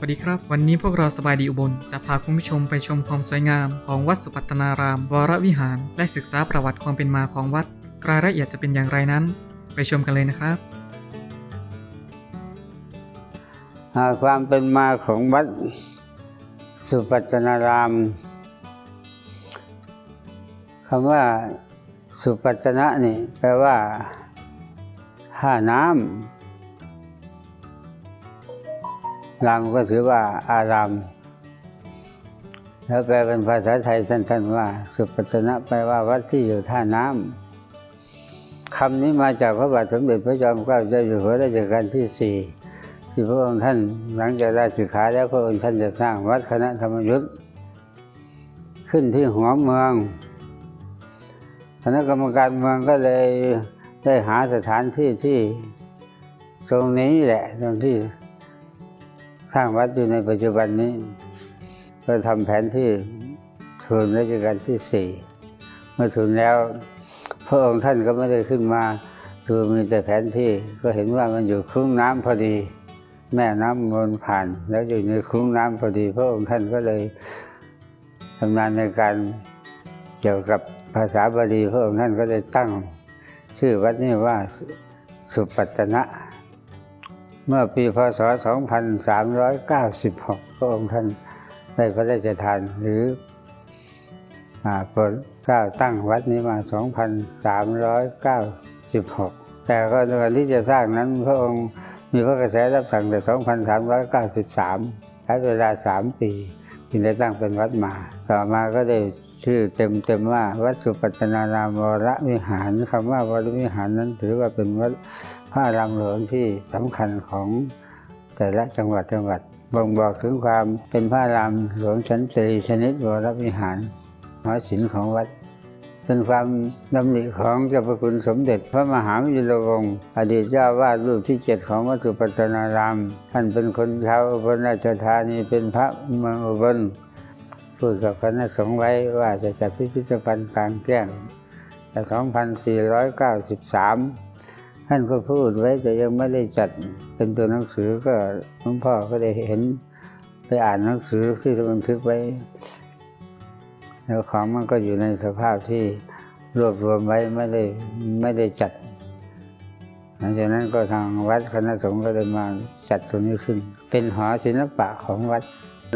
วัสดีครับ วันนี้พวกเราสบายดีอุบล จะพาคุณผู้ชมไปชมความสวยงาม ของวัดสุปัตนาราม วรวิหาร และศึกษาประวัติความเป็นมาของวัดรายละเอียดจะเป็นอย่างไรนั้น ไปชมกันเลยนะครับ ความเป็นมาของวัดสุปัตนารามคำว่าสุปัตตนะนี่แปลว่าท่าน้ำ รามก็ถือว่าอาราม แล้วแปลเป็นภาษาไทยสั้นๆว่า สุปัตนะแปลว่าวัดที่อยู่ท่าน้ำคำนี้มาจากพระบาทสมเด็จพระจอมเกล้าเจ้าอยู่หัวรัชกาลที่สี่ที่พระองค์ท่านหลังจากได้ศึกษาแล้วพระองค์ท่านจะสร้างวัดคณะธรรมยุทธ์ขึ้นที่หัวเมืองคณะกรรมการเมืองก็เลยได้หาสถานที่ที่ตรงนี้แหละตรงที่ ร้างวัดอยู่ในปัจจุบันนี้ ก็ทำแผนที่ทุนรัชกาลที่สี่เมื่อทุนแล้ว พระองค์ท่านก็ไม่ได้ขึ้นมาดูมีแต่แผนที่ก็เห็นว่ามันอยู่คุ้งน้ำพอดี แม่น้ำมนผ่าน แล้วอยู่ในคุ้งน้ำพอดี พระองค์ท่านก็เลยทำงานในการเกี่ยวกับภาษาบาลีพระองค์ท่านก็เลยตั้ง ชื่อวัดนี้ว่าสุปัตนะ เมื่อปีพศ 2396 พระองค์ท่านได้พระราชทานหรือโปรดเกล้าตั้งวัดนี้มา 2396 แต่ก็ในวันที่จะสร้างนั้นพระองค์มีพระกระแสรับสั่งแต่ 2393 ใช้เวลา 3 ปีจึงได้ตั้งเป็นวัดมา ต่อมาก็ได้ ชื่อเต็มๆว่าวัดสุปัตนารามวรวิหารคำว่าวรวิหารนั้นถือว่าเป็นวัดพระรามหลวงที่สำคัญของแต่ละจังหวัดจังหวัดบ่งบอกถึงความเป็นพระรามหลวงชั้นตรีชนิดวรวิหารหอศิลป์ของวัด เป็นความดำริของเจ้าพระคุณสมเด็จพระมหาวิรวงศ์อดีตเจ้าวาดรูปที่เจ็ดของวัดสุปัตนาราม ท่านเป็นคนชาวอุบลราชธานีเป็นพระเมืองอุบล พูดกับคณะสงฆ์ไว้ว่าจะจัดพิพิธภัณฑ์กลางแจ้งแต่2493 ท่านก็พูดไว้แต่ยังไม่ได้จัดเป็นตัวหนังสือก็หลวงพ่อก็ได้เห็นไปอ่านหนังสือที่บันทึกไว้ แล้วของมันก็อยู่ในสภาพที่รวบรวมไว้ไม่ได้ไม่ได้จัด หลังจากนั้นก็ทางวัดคณะสงฆ์ก็เลยมาจัดตรงนี้ขึ้น เป็นหอศิลปะของวัด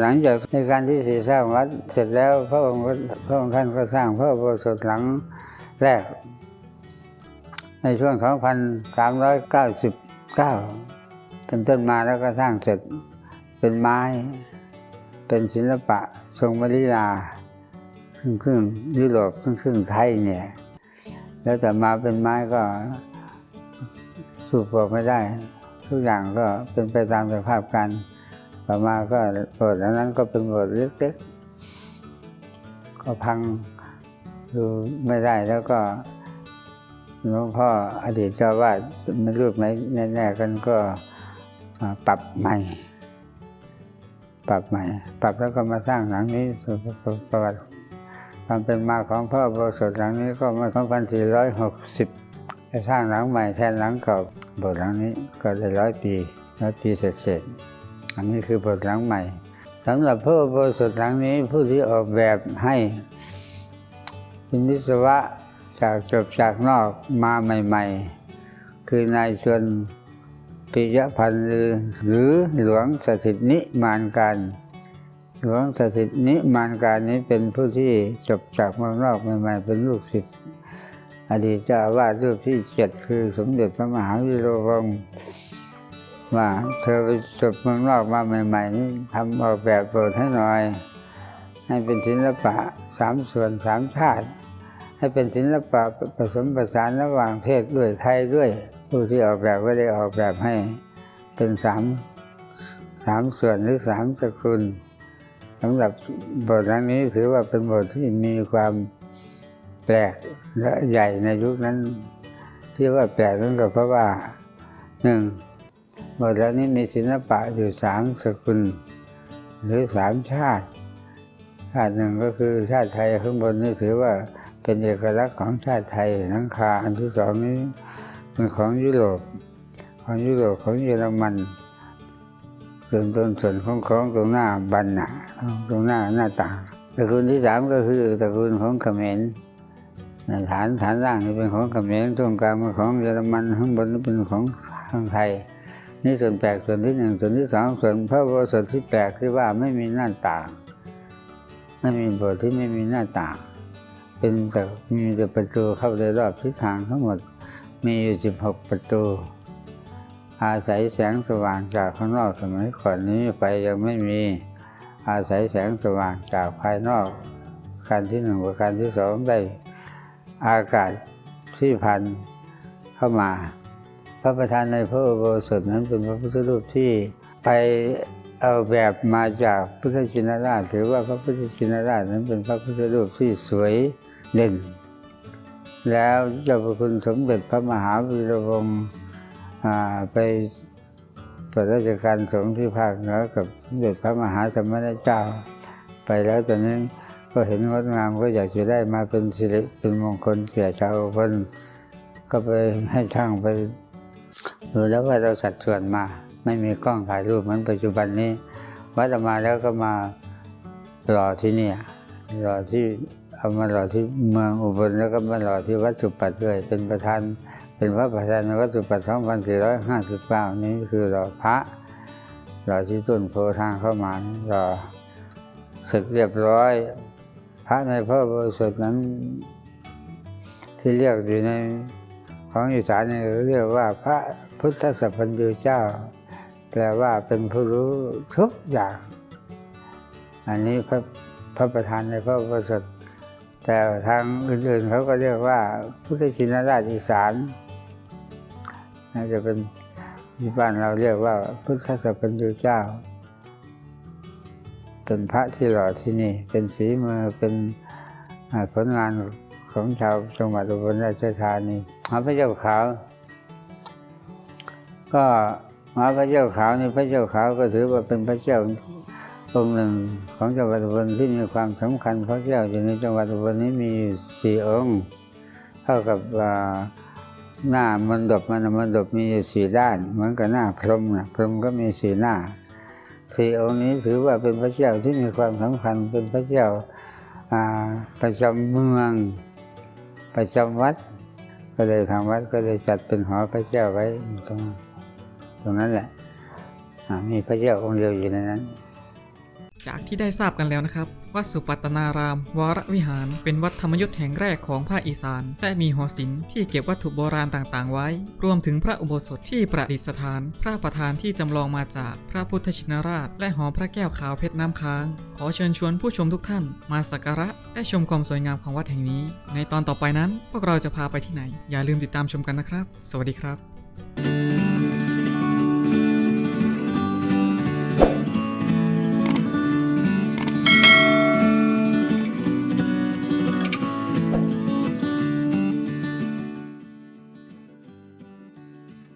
หลังจากในการที่สีสร้างวัดเสร็จแล้วพระองค์พระองค์ท่านก็สร้างพระอุโบสถหลังแรก ในช่วง 2399 เป็นต้นมาแล้วก็สร้างเสร็จเป็นไม้ เป็นศิลปะทรงมริลาครึ่งครึ่งยุโรปครึ่งครึ่งไทยเนี่ย แล้วแต่มาเป็นไม้ก็สู้พวกไม่ได้ ทุกอย่างก็เป็นไปตามสภาพการ ต่อมาก็บสถ์อันนั้นก็เป็นบสถ์เล็กๆ ก็พังดูไม่ได้แล้วก็หลวงพ่ออดีตเจ้าวาดไม่รูปไหนแน่ๆกันก็ปรับใหม่ ปรับใหม่ ปรับแล้วก็มาสร้างหลังนี้สู่ประวัติความเป็นมาของพระอุโบสถหลังนี้ก็มา 2460 จะสร้างหลังใหม่แทนหลังเก่าบสถ์หลังนี้ก็ได้ร้อยปีร้อยปีเสร็จ อันนี้คือโบสถ์หลังใหม่สำหรับพระอุโบสถหลังนี้ผู้ที่ออกแบบให้เป็นวิศวะจากจบจากนอกมาใหม่ ๆ คือนายชวนปิยพันธ์หรือหรือหลวงสถิตนิมานการ หลวงสถิตนิมานการนี้เป็นผู้ที่จบจากเมืองนอกใหม่ๆ เป็นลูกศิษย์อดีตเจ้าอาวาสรูปที่เจ็ดคือสมเด็จพระมหาวิโรวงศ์ ว่าเธอไปจบเมืองนอกมาใหม่ๆนี่ทำออกแบบโบสถ์ให้หน่อย ให้เป็นศิลปะสามส่วนสามชาติ ให้เป็นศิลปะผสมผสานระหว่างเทศด้วยไทยด้วยผู้ที่ออกแบบก็ได้ออกแบบให้เป็นสามสามส่วนหรือสามสกุลสำหรับบทครั้งนี้ถือว่าเป็นบทที่มีความแปลกและใหญ่ในยุคนั้น ที่ว่าแปลกนั่นก็เพราะว่าหนึ่ง บทครั้งนี้มีศิลปะอยู่สามสกุล หรือสามชาติ ชาติหนึ่งก็คือชาติไทยข้างบนนี่ถือว่าเป็นเอกลักษณ์ของชาติไทยหลังคาอันที่สองนี้เป็นของยุโรปของยุโรปของเยอรมันส่วนต้นส่วนของของตรงหน้าบันน่ะตรงหน้าหน้าต่างตระกูลที่สามก็คือตระกูลของเขมรฐานฐานล่างนี่เป็นของเขมรตรงกลางเป็นของเยอรมันข้างบนนี่เป็นของทางไทย นี่ส่วนแปลกส่วนที่หนึ่งส่วนที่สองส่วนพระอุโบสถที่แปลกที่ว่าไม่มีหน้าต่างไม่มีโบสถ์ที่ไม่มีหน้าต่าง เป็นแต่มีแต่ประตูเข้าได้รอบทิศทางทั้งหมดมีอยู่สิบหกประตู อาศัยแสงสว่างจากข้างนอกสมัยก่อนนี้ไฟยังไม่มีอาศัยแสงสว่างจากภายนอกการที่หนึ่งกับการที่สองได้อากาศที่พันเข้ามา พระประธานในพระอุโบสถนั้นเป็นพระพุทธรูปที่ไปเอาแบบมาจากพุทธชินราชถือว่าพระพุทธชินราชนั้นเป็นพระพุทธรูปที่สวยเด่น แล้วเจ้าพระคุณสมเด็จพระมหาวีระวงศ์ไปปฏิราชการสงฆ์ที่ภาคเหนือกับสมเด็จพระมหาสมณเจ้า ไปแล้วตอนนี้ก็เห็นงดงามก็อยากจะได้มาเป็นสิริเป็นมงคลแก่ชาวคนก็ไปให้ช่างไป แล้วว่าเราสัดส่วนมา ไม่มีกล้องถ่ายรูปเหมือนปัจจุบันนี้ วัดมาแล้วก็มาหล่อที่นี่ยหล่อที่เอามาหล่อที่เมืองอุบลแล้วก็มาหล่อที่วัดสุปัตด้วยเป็นประธานเป็นพระประธานในวัดสุปัต2459นี้คือยหล่อรอพระหล่อที่ต้นโพทางเข้ามานี่หล่อเสร็จเรียบร้อย พระในพระอุโบสถนั้นที่เรียกอยู่ใน ของอีสานเนี่ยเรียกว่าพระพุทธสัพพัญญูเจ้า แปลว่าเป็นผู้รู้ทุกอย่าง อันนี้พระพระประธานในพระอุโบสถแต่ทางอื่นๆเขาก็เรียกว่าพุทธชินราชอีสานน่าจะเป็นที่บ้านเราเรียกว่าพุทธสัพพัญญูเจ้า เป็นพระที่หล่อที่นี่ เป็นฝีมือเป็นผลงาน ของชาวจังหวัดอุบลราชธานีหาพระเจ้าขาว ก็หาพระเจ้าขาวนี่พระเจ้าขาวก็ถือว่าเป็นพระเจ้าองค์หนึ่งของจังหวัดอุบลที่มีความสำคัญพระเจ้าอยู่ในจังหวัดอุบลนี้มีสี่องค์ เท่ากับหน้ามันดบมันมนดบมีสี่ด้าน เหมือนกับหน้าพรหมนะพรหมก็มีสี่หน้าสี่องค์นี้ถือว่าเป็นพระเจ้าที่มีความสำคัญเป็นพระเจ้าอ่าประจำเมือง ประจำวัด ก็เลยทางวัดก็เลยจัดเป็นหอพระเจ้าไว้ตรงตรงนั้นแหละมีพระเจ้าองค์เดียวอยู่ในนั้น จากที่ได้ทราบกันแล้วนะครับ วัดสุปัตตนาราม วรวิหาร เป็นวัดธรรมยุทธ์แห่งแรกของภาคอีสาน และมีหอศิลป์ที่เก็บวัตถุโบราณต่างๆ ไว้ รวมถึงพระอุโบสถที่ประดิษฐาน พระประธานที่จำลองมาจากพระพุทธชินราช และหอพระแก้วขาวเพชรน้ำค้าง ขอเชิญชวนผู้ชมทุกท่าน มาสักการะและชมความสวยงามของวัดแห่งนี้ ในตอนต่อไปนั้นพวกเราจะพาไปที่ไหน อย่าลืมติดตามชมกันนะครับ สวัสดีครับ